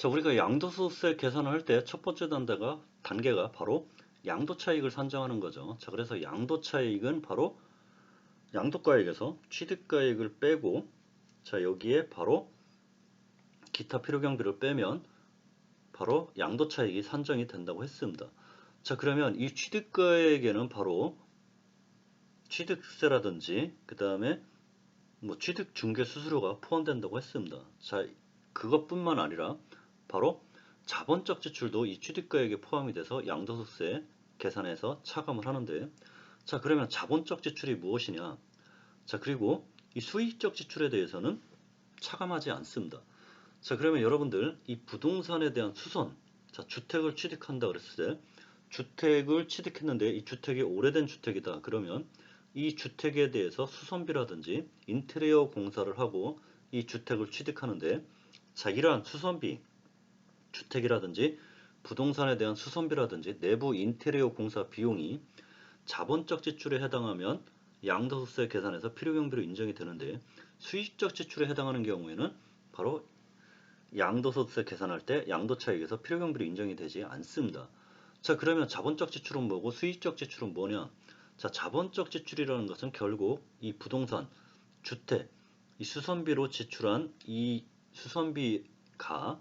자, 우리가 양도소득세 계산을 할 때 첫 번째 단계가 단계가 바로 양도 차익을 산정하는 거죠. 자, 그래서 양도 차익은 바로 양도가액에서 취득가액을 빼고 자, 여기에 바로 기타 필요 경비를 빼면 바로 양도 차익이 산정이 된다고 했습니다. 자, 그러면 이 취득가액에는 바로 취득세라든지 그다음에 뭐 취득 중개 수수료가 포함된다고 했습니다. 자, 그것뿐만 아니라 바로 자본적 지출도 이 취득가액에 포함이 돼서 양도소득세 계산해서 차감을 하는데 자 그러면 자본적 지출이 무엇이냐? 자 그리고 이 수익적 지출에 대해서는 차감하지 않습니다. 자 그러면 여러분들 이 부동산에 대한 수선 자 주택을 취득한다 그랬을 때 주택을 취득했는데 이 주택이 오래된 주택이다. 그러면 이 주택에 대해서 수선비라든지 인테리어 공사를 하고 이 주택을 취득하는데 자 이러한 수선비 주택이라든지 부동산에 대한 수선비라든지 내부 인테리어 공사 비용이 자본적 지출에 해당하면 양도소득세 계산에서 필요경비로 인정이 되는데 수익적 지출에 해당하는 경우에는 바로 양도소득세 계산할 때 양도차익에서 필요경비로 인정이 되지 않습니다. 자 그러면 자본적 지출은 뭐고 수익적 지출은 뭐냐? 자 자본적 지출이라는 것은 결국 이 부동산, 주택, 이 수선비로 지출한 이 수선비가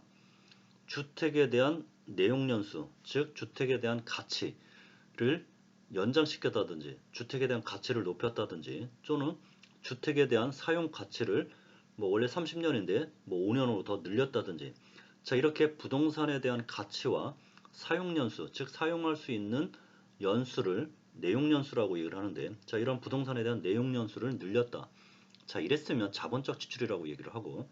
주택에 대한 내용연수, 즉 주택에 대한 가치를 연장시켰다든지 주택에 대한 가치를 높였다든지 또는 주택에 대한 사용 가치를 뭐 원래 30년인데 뭐 5년으로 더 늘렸다든지 자 이렇게 부동산에 대한 가치와 사용 연수 즉 사용할 수 있는 연수를 내용 연수라고 얘기를 하는데 자 이런 부동산에 대한 내용 연수를 늘렸다. 자 이랬으면 자본적 지출이라고 얘기를 하고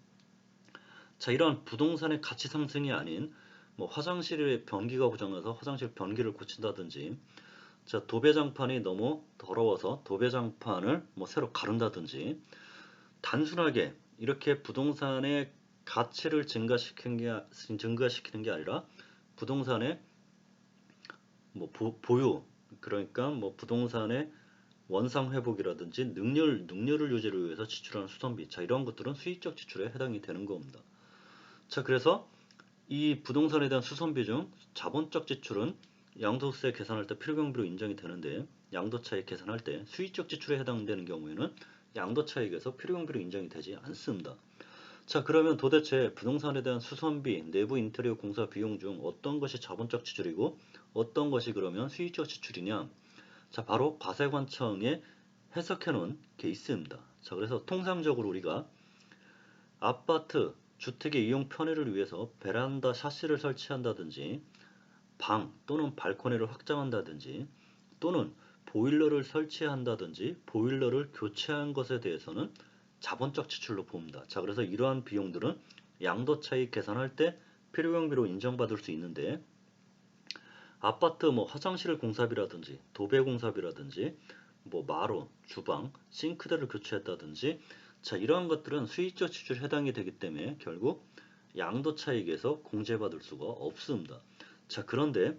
자 이러한 부동산의 가치 상승이 아닌 뭐 화장실의 변기가 고장나서 화장실 변기를 고친다든지 자 도배장판이 너무 더러워서 도배장판을 뭐 새로 가른다든지 단순하게 이렇게 부동산의 가치를 증가시키는 게, 증가시키는 게 아니라 부동산의 뭐 보, 보유 그러니까 뭐 부동산의 원상 회복이라든지 능률 능률을 유지를 위해서 지출하는 수선비 자 이런 것들은 수익적 지출에 해당이 되는 겁니다. 자 그래서 이 부동산에 대한 수선비 중 자본적 지출은 양도세 계산할 때 필요경비로 인정이 되는데 양도차익 계산할 때 수익적 지출에 해당되는 경우에는 양도차익에서 필요경비로 인정이 되지 않습니다. 자 그러면 도대체 부동산에 대한 수선비, 내부 인테리어 공사 비용 중 어떤 것이 자본적 지출이고 어떤 것이 그러면 수익적 지출이냐 자 바로 과세관청에 해석해 놓은 게 있습니다. 자 그래서 통상적으로 우리가 아파트 주택의 이용 편의를 위해서 베란다 샤시를 설치한다든지 방 또는 발코니를 확장한다든지 또는 보일러를 설치한다든지 보일러를 교체한 것에 대해서는 자본적 지출로 봅니다. 자 그래서 이러한 비용들은 양도 차익 계산할 때 필요경비로 인정받을 수 있는데 아파트 뭐 화장실 공사비라든지 도배 공사비라든지 뭐 마루, 주방, 싱크대를 교체했다든지 자 이러한 것들은 수익적 지출에 해당이 되기 때문에 결국 양도 차익에서 공제받을 수가 없습니다. 자 그런데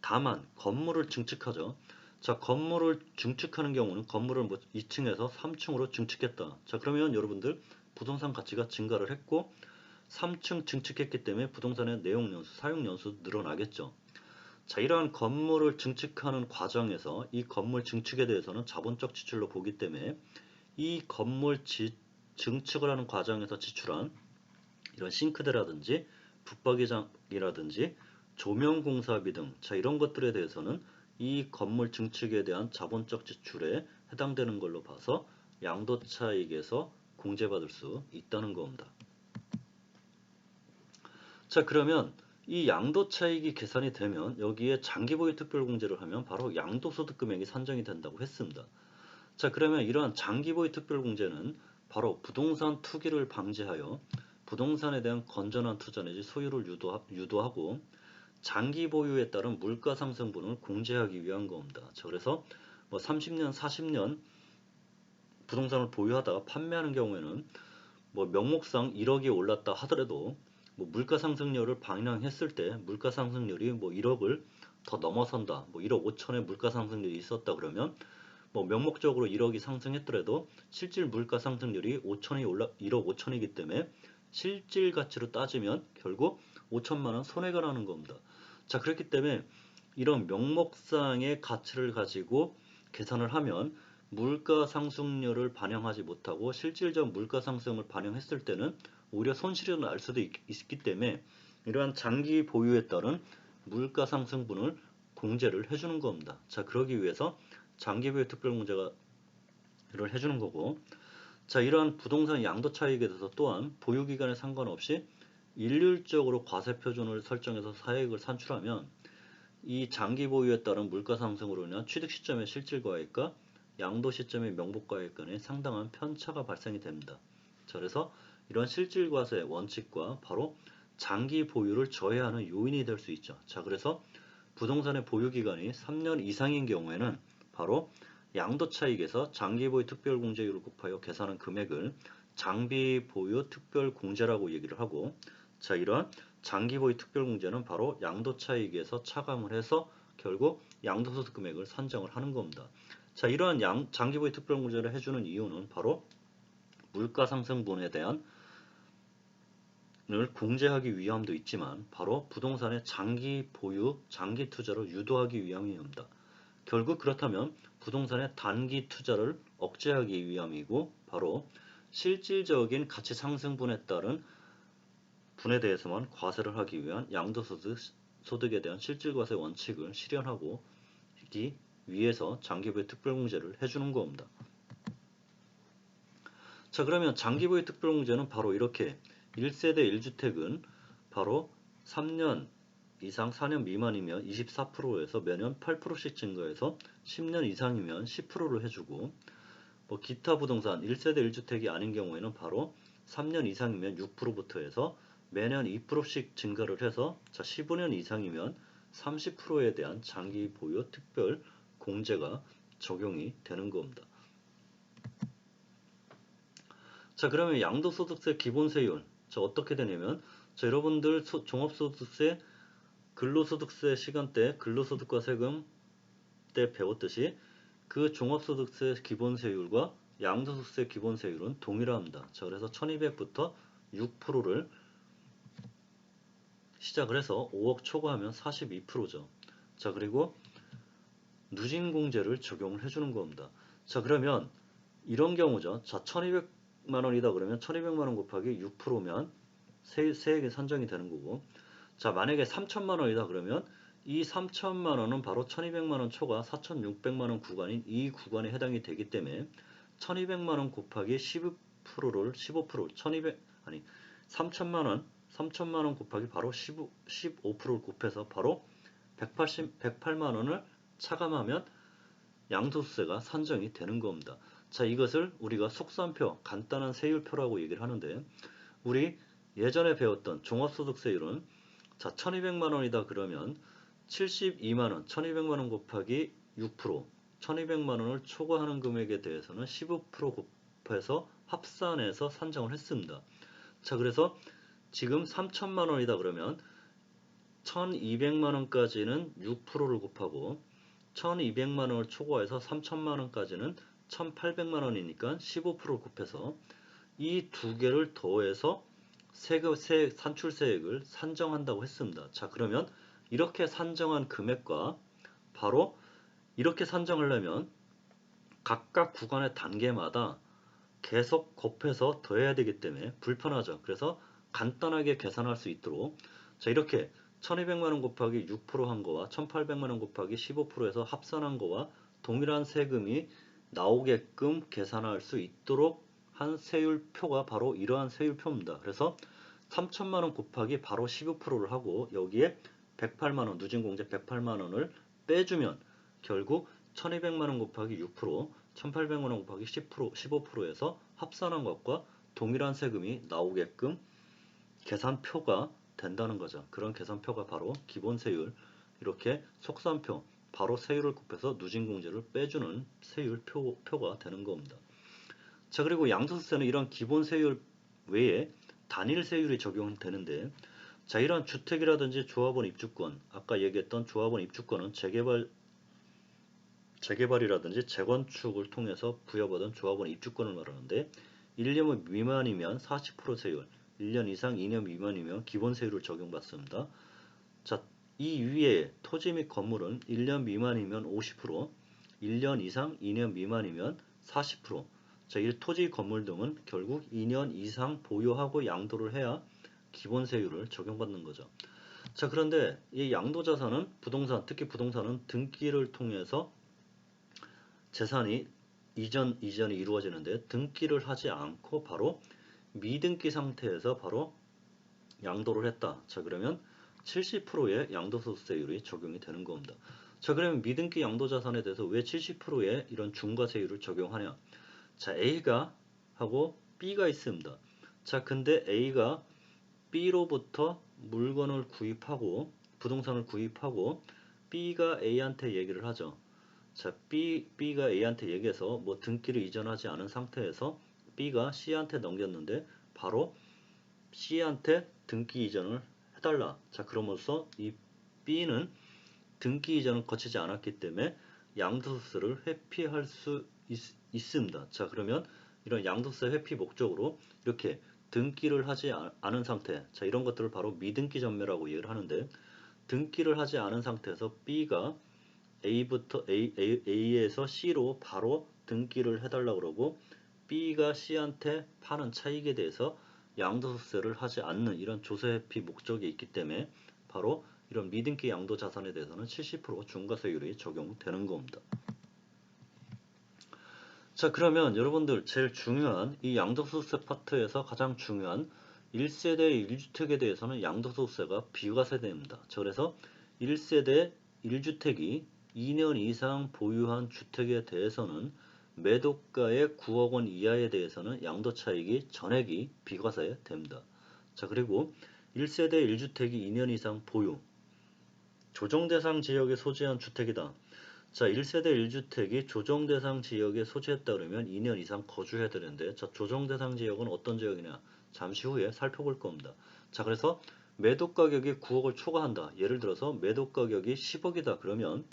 다만 건물을 증축하죠. 자 건물을 증축하는 경우는 건물을 뭐 2층에서 3층으로 증축했다. 자 그러면 여러분들 부동산 가치가 증가를 했고 3층 증축했기 때문에 부동산의 내용 연수, 사용 연수 늘어나겠죠. 자 이러한 건물을 증축하는 과정에서 이 건물 증축에 대해서는 자본적 지출로 보기 때문에 이 건물 지, 증축을 하는 과정에서 지출한 이런 싱크대라든지 붙박이장이라든지 조명 공사비 등 자 이런 것들에 대해서는 이 건물 증축에 대한 자본적 지출에 해당되는 걸로 봐서 양도 차익에서 공제받을 수 있다는 겁니다. 자 그러면 이 양도 차익이 계산이 되면 여기에 장기보유 특별공제를 하면 바로 양도소득 금액이 산정이 된다고 했습니다. 자 그러면 이러한 장기보유 특별공제는 바로 부동산 투기를 방지하여 부동산에 대한 건전한 투자 내지 소유를 유도하, 고 장기 보유에 따른 물가 상승분을 공제하기 위한 겁니다. 자, 그래서 뭐 30년, 40년 부동산을 보유하다가 판매하는 경우에는 뭐 명목상 1억이 올랐다 하더라도 뭐 물가 상승률을 반영했을 때 물가 상승률이 뭐 1억을 더 넘어선다. 뭐 1억 5천의 물가 상승률이 있었다 그러면 뭐 명목적으로 1억이 상승했더라도 실질 물가 상승률이 5천이 올라 1억 5천이기 때문에 실질 가치로 따지면 결국 5천만 원 손해가 나는 겁니다. 자 그렇기 때문에 이런 명목상의 가치를 가지고 계산을 하면 물가 상승률을 반영하지 못하고 실질적 물가 상승을 반영했을 때는 오히려 손실이 날 수도 있, 기 때문에 이러한 장기 보유에 따른 물가 상승분을 공제를 해주는 겁니다. 자 그러기 위해서 장기 보유 특별공제가 를 해주는 거고 자 이러한 부동산 양도 차익에 대해서 또한 보유 기간에 상관없이 일률적으로 과세 표준을 설정해서 사액을 산출하면 이 장기 보유에 따른 물가 상승으로 인한 취득 시점의 실질과액과 양도 시점의 명복과액 간에 상당한 편차가 발생이 됩니다. 자, 그래서 이런 실질과세 원칙과 바로 장기 보유를 저해하는 요인이 될 수 있죠. 자, 그래서 부동산의 보유 기간이 3년 이상인 경우에는 바로 양도 차익에서 장기 보유 특별 공제율을 곱하여 계산한 금액을 장비 보유 특별 공제라고 얘기를 하고 자 이러한 장기 보유 특별 공제는 바로 양도 차익에서 차감을 해서 결국 양도소득 금액을 산정을 하는 겁니다. 자 이러한 양, 장기 보유 특별 공제를 해주는 이유는 바로 물가 상승분에 대한 을 공제하기 위함도 있지만 바로 부동산의 장기 보유, 장기 투자를 유도하기 위함입니다. 결국 그렇다면 부동산의 단기 투자를 억제하기 위함이고 바로 실질적인 가치 상승분에 따른 분에 대해서만 과세를 하기 위한 양도소득 소득에 대한 실질과세 원칙을 실현하고 이 위해서 장기부의 특별공제를 해주는 겁니다. 자 그러면 장기부의 특별공제는 바로 이렇게 1세대 1주택은 바로 3년 이상 4년 미만이면 24%에서 매년 8%씩 증가해서 10년 이상이면 10%를 해주고 뭐 기타 부동산 1세대 1주택이 아닌 경우에는 바로 3년 이상이면 6%부터 해서 매년 2%씩 증가를 해서 자 15년 이상이면 30%에 대한 장기 보유 특별 공제가 적용이 되는 겁니다. 자 그러면 양도소득세 기본세율 자 어떻게 되냐면 자 여러분들 소, 종합소득세 근로소득세 시간대 근로소득과 세금 때 배웠듯이 그 종합소득세 기본세율과 양도소득세 기본세율은 동일합니다. 자, 그래서 1200부터 6%를 시작을 해서 5억 초과하면 42%죠. 자, 그리고 누진공제를 적용을 해주는 겁니다. 자, 그러면 이런 경우죠. 자, 1200만 원이다 그러면 1200만 원 곱하기 6%면 세, 세액이 산정이 되는 거고 자 만약에 3천만 원이다 그러면 이 3천만 원은 바로 1200만 원 초과 4600만 원 구간인 이 구간에 해당이 되기 때문에 1200만 원 곱하기 15%를 15% 1200 아니 3천만 원 3천만 원 곱하기 바로 15, 15%를 곱해서 바로 180, 108만 원을 차감하면 양도세가 산정이 되는 겁니다. 자 이것을 우리가 속산표 간단한 세율표라고 얘기를 하는데 우리 예전에 배웠던 종합소득세율은 자, 1200만 원이다 그러면 72만 원, 1200만 원 곱하기 6%, 1200만 원을 초과하는 금액에 대해서는 15% 곱해서 합산해서 산정을 했습니다. 자, 그래서 지금 3천만 원이다 그러면 1200만 원까지는 6%를 곱하고 1200만 원을 초과해서 3천만 원까지는 1800만 원이니까 15%를 곱해서 이 두 개를 더해서 세금 세 산출세액을 산정한다고 했습니다. 자 그러면 이렇게 산정한 금액과 바로 이렇게 산정하려면 각각 구간의 단계마다 계속 곱해서 더해야 되기 때문에 불편하죠. 그래서 간단하게 계산할 수 있도록 자 이렇게 1200만원 곱하기 6%한 거와 1800만원 곱하기 15%에서 합산한 거와 동일한 세금이 나오게끔 계산할 수 있도록 한 세율표가 바로 이러한 세율표입니다. 그래서 3천만원 곱하기 바로 15%를 하고 여기에 108만원 누진공제 108만원을 빼주면 결국 1200만원 곱하기 6% 1800만원 곱하기 10% 15%에서 합산한 것과 동일한 세금이 나오게끔 계산표가 된다는 거죠. 그런 계산표가 바로 기본세율 이렇게 속산표 바로 세율을 곱해서 누진공제를 빼주는 세율표, 표가 되는 겁니다. 자 그리고 양도세는 이런 기본 세율 외에 단일 세율이 적용되는데 자 이러한 주택이라든지 조합원 입주권 아까 얘기했던 조합원 입주권은 재개발 재개발이라든지 재건축을 통해서 부여받은 조합원 입주권을 말하는데 1년 미만이면 40% 세율 1년 이상 2년 미만이면 기본 세율을 적용받습니다. 자, 이 위에 토지 및 건물은 1년 미만이면 50%, 1년 이상 2년 미만이면 40%. 자, 이 토지 건물 등은 결국 2년 이상 보유하고 양도를 해야 기본 세율을 적용받는 거죠. 자, 그런데 이 양도 자산은 부동산, 특히 부동산은 등기를 통해서 재산이 이전 이전이 이루어지는데 등기를 하지 않고 바로 미등기 상태에서 바로 양도를 했다. 자, 그러면 70%의 양도소득세율이 적용이 되는 겁니다. 자, 그러면 미등기 양도자산에 대해서 왜 70%의 이런 중과세율을 적용하냐? 자, A가 하고 B가 있습니다. 자, 근데 A가 B로부터 물건을 구입하고 부동산을 구입하고 B가 A한테 얘기를 하죠. 자, B, B가 A한테 얘기해서 뭐 등기를 이전하지 않은 상태에서 B가 C한테 넘겼는데 바로 C한테 등기 이전을 해달라. 자, 그럼으로써 이 B는 등기 이전을 거치지 않았기 때문에 양도소득세를 회피할 수 있, 있습니다. 자, 그러면 이런 양도세 회피 목적으로 이렇게 등기를 하지 아- 않은 상태, 자 이런 것들을 바로 미등기 전매라고 얘기를 하는데 등기를 하지 않은 상태에서 B가 A부터 A, A, A에서 C로 바로 등기를 해달라고 그러고 B가 C한테 파는 차익에 대해서 양도소득세를 하지 않는 이런 조세회피 목적이 있기 때문에 바로 이런 미등기 양도 자산에 대해서는 70% 중과세율이 적용되는 겁니다. 자 그러면 여러분들 제일 중요한 이 양도소득세 파트에서 가장 중요한 1세대 1주택에 대해서는 양도소득세가 비과세 됩니다. 자, 그래서 1세대 1주택이 2년 이상 보유한 주택에 대해서는 매도가의 9억 원 이하에 대해서는 양도차익이 전액이 비과세 됩니다. 자 그리고 1세대 1주택이 2년 이상 보유 조정대상 지역에 소재한 주택이다. 자, 1세대 1주택이 조정 대상 지역에 소재했다 그러면 2년 이상 거주해야 되는데 자, 조정 대상 지역은 어떤 지역이냐? 잠시 후에 살펴볼 겁니다. 자, 그래서 매도 가격이 9억을 초과한다. 예를 들어서 매도 가격이 10억이다. 그러면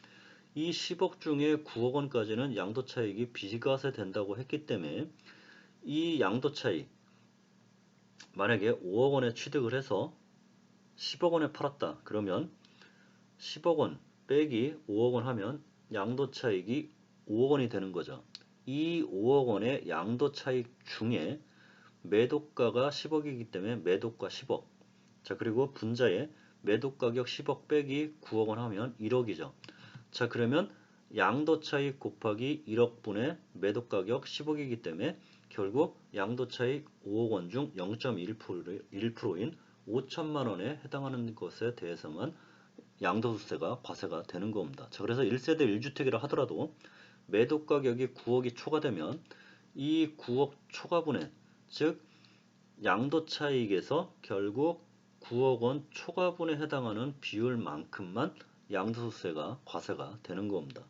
이 10억 중에 9억 원까지는 양도 차익이 비과세 된다고 했기 때문에 이 양도 차익 만약에 5억 원에 취득을 해서 10억 원에 팔았다. 그러면 10억 원 빼기 5억 원 하면 양도 차익이 5억 원이 되는 거죠. 이 5억 원의 양도 차익 중에 매도가가 10억이기 때문에 매도가 10억. 자, 그리고 분자에 매도 가격 10억 빼기 9억 원 하면 1억이죠. 자, 그러면 양도 차익 곱하기 1억 분의 매도 가격 10억이기 때문에 결국 양도 차익 5억 원 중 0.1%인 5천만 원에 해당하는 것에 대해서만 양도소득세가 과세가 되는 겁니다. 자, 그래서 1세대 1주택이라 하더라도 매도 가격이 9억이 초과되면 이 9억 초과분의 즉 양도 차익에서 결국 9억 원 초과분에 해당하는 비율만큼만 양도소득세가 과세가 되는 겁니다.